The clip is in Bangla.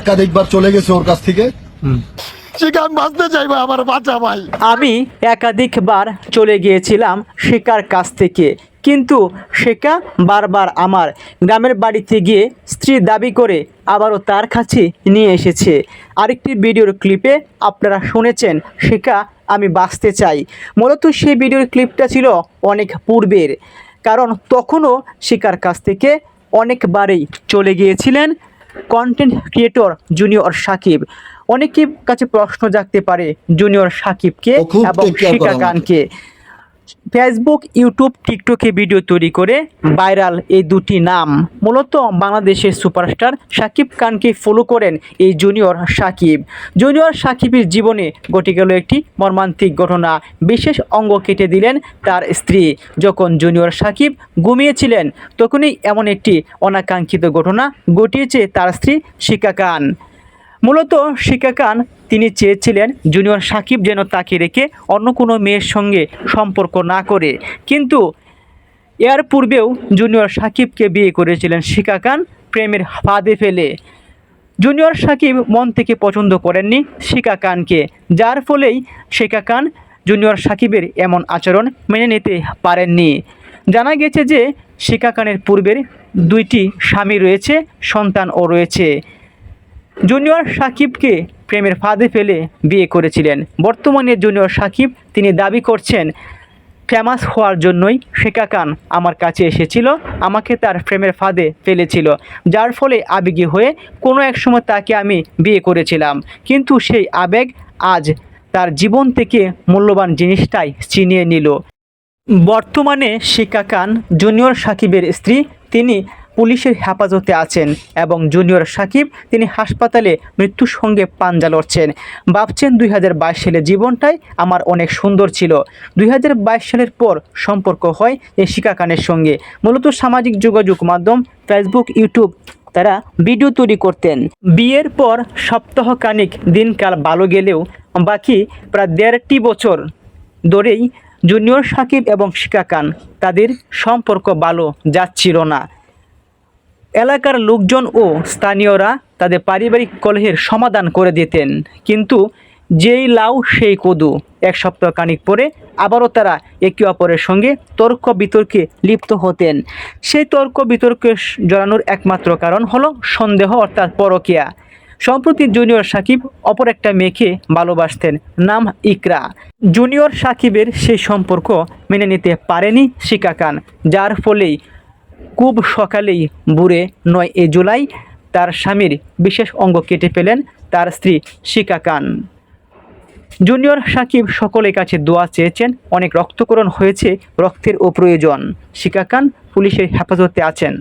একাধিকবার চলে গেছে ওর কাছ থেকে। আমি বাঁচতে চাইব আমার বাচ্চা ভাই। আমি একাধিকবার চলে গিয়েছিলাম শিকার কাছ থেকে কিন্তু শেখা বারবার আমার গ্রামের বাড়িতে গিয়ে স্ত্রী দাবি করে আবারও তার কাছে নিয়ে এসেছে। আরেকটি ভিডিওর ক্লিপে আপনারা শুনেছেন শেখা আমি বাঁচতে চাই। মূলত সেই ভিডিওর ক্লিপটা ছিল অনেক পূর্বের কারণ তখনও শিকার কাছ থেকে অনেকবারই চলে গিয়েছিলেন কন্টেন্ট ক্রিয়েটর জুনিয়র সাকিব অনেকের কাছে প্রশ্ন জাগতে পারে জুনিয়র সাকিবকে এবং শিকা আমাকে। ফেসবুক ইউটিউব টিকটকে ভিডিও তৈরি করে ভাইরাল এই দুটি নাম। মূলত বাংলাদেশের সুপারস্টার সাকিব খানকে ফলো করেন এই জুনিয়র সাকিব। জুনিয়র সাকিবের জীবনে ঘটে গেল একটি মর্মান্তিক ঘটনা। বিশেষ অঙ্গ কেটে দিলেন তার স্ত্রী। যখন জুনিয়র সাকিব ঘুমিয়েছিলেন, তখনই এমন একটি অনাকাঙ্ক্ষিত ঘটনা ঘটিয়েছে তার স্ত্রী শিকা খান। মূলত শিকা খান তিনি চেয়েছিলেন জুনিয়র সাকিব যেন তাকে রেখে অন্য কোনো মেয়ের সঙ্গে সম্পর্ক না করে। কিন্তু এর পূর্বেও জুনিয়র সাকিবকে বিয়ে করেছিলেন শিকা খান প্রেমের ফাঁদে ফেলে। জুনিয়র সাকিব মন থেকে পছন্দ করেননি শিকা খানকে যার ফলেই শিকা খান জুনিয়র সাকিবের এমন আচরণ মেনে নিতে পারেননি। জানা গেছে যে শিকা খানের পূর্বের দুইটি স্বামী রয়েছে, সন্তানও রয়েছে। জুনিয়র সাকিবকে প্রেমের ফাঁদে ফেলে বিয়ে করেছিলেন। বর্তমানে জুনিয়র সাকিব তিনি দাবি করছেন, ফেমাস হওয়ার জন্যই শেখা খান আমার কাছে এসেছিল, আমাকে তার প্রেমের ফাঁদে ফেলেছিল, যার ফলে আবেগী হয়ে কোনো এক সময় তাকে আমি বিয়ে করেছিলাম। কিন্তু সেই আবেগ আজ তার জীবন থেকে মূল্যবান জিনিসটাই চিনিয়ে নিল। বর্তমানে শিকা খান জুনিয়র সাকিবের স্ত্রী, তিনি পুলিশের হেফাজতে আছেন এবং জুনিয়র সাকিব, তিনি হাসপাতালে মৃত্যুর সঙ্গে পাঞ্জা লড়ছেন। ভাবছেন দু হাজার বাইশ সালে জীবনটাই আমার অনেক সুন্দর ছিল। দুই হাজার বাইশ সালের পর সম্পর্ক হয় শিকা খানের সঙ্গে। মূলত সামাজিক যোগাযোগ মাধ্যম ফেসবুক, ইউটিউব তারা ভিডিও তৈরি করতেন। বিয়ের পর সপ্তাহখানিক দিনকাল ভালো গেলেও বাকি প্রায় দেড়টি বছর ধরেই জুনিয়র সাকিব এবং শিকা খান তাদের সম্পর্ক ভালো যাচ্ছিল না। এলাকার লোকজন ও স্থানীয়রা তাদের পারিবারিক কলহের সমাধান করে দিতেন। কিন্তু যেই লাউ, সেই কদু এক সপ্তাহ খানিক পরে আবারও তারা একে অপরের সঙ্গে তর্ক বিতর্কে লিপ্ত হতেন। সেই তর্ক বিতর্কে জড়ানোর একমাত্র কারণ হলো সন্দেহ অর্থাৎ পরকিয়া। সম্প্রতি জুনিয়র সাকিব অপর একটা মেয়েকে ভালোবাসতেন, নাম ইকরা। জুনিয়র সাকিবের সেই সম্পর্ক মেনে নিতে পারেনি শিকা খান, যার ফলেই খুব সকালেই বুড়ে নয় এ জুলাই তার স্বামীর বিশেষ অঙ্গ কেটে পেলেন তার স্ত্রী শিকা খান জুনিয়র সাকিব সকলের কাছে দোয়া চেয়েছেন, অনেক রক্তকরণ হয়েছে, রক্তের ও প্রয়োজন। শিকা খান পুলিশের হেফাজতে আছেন।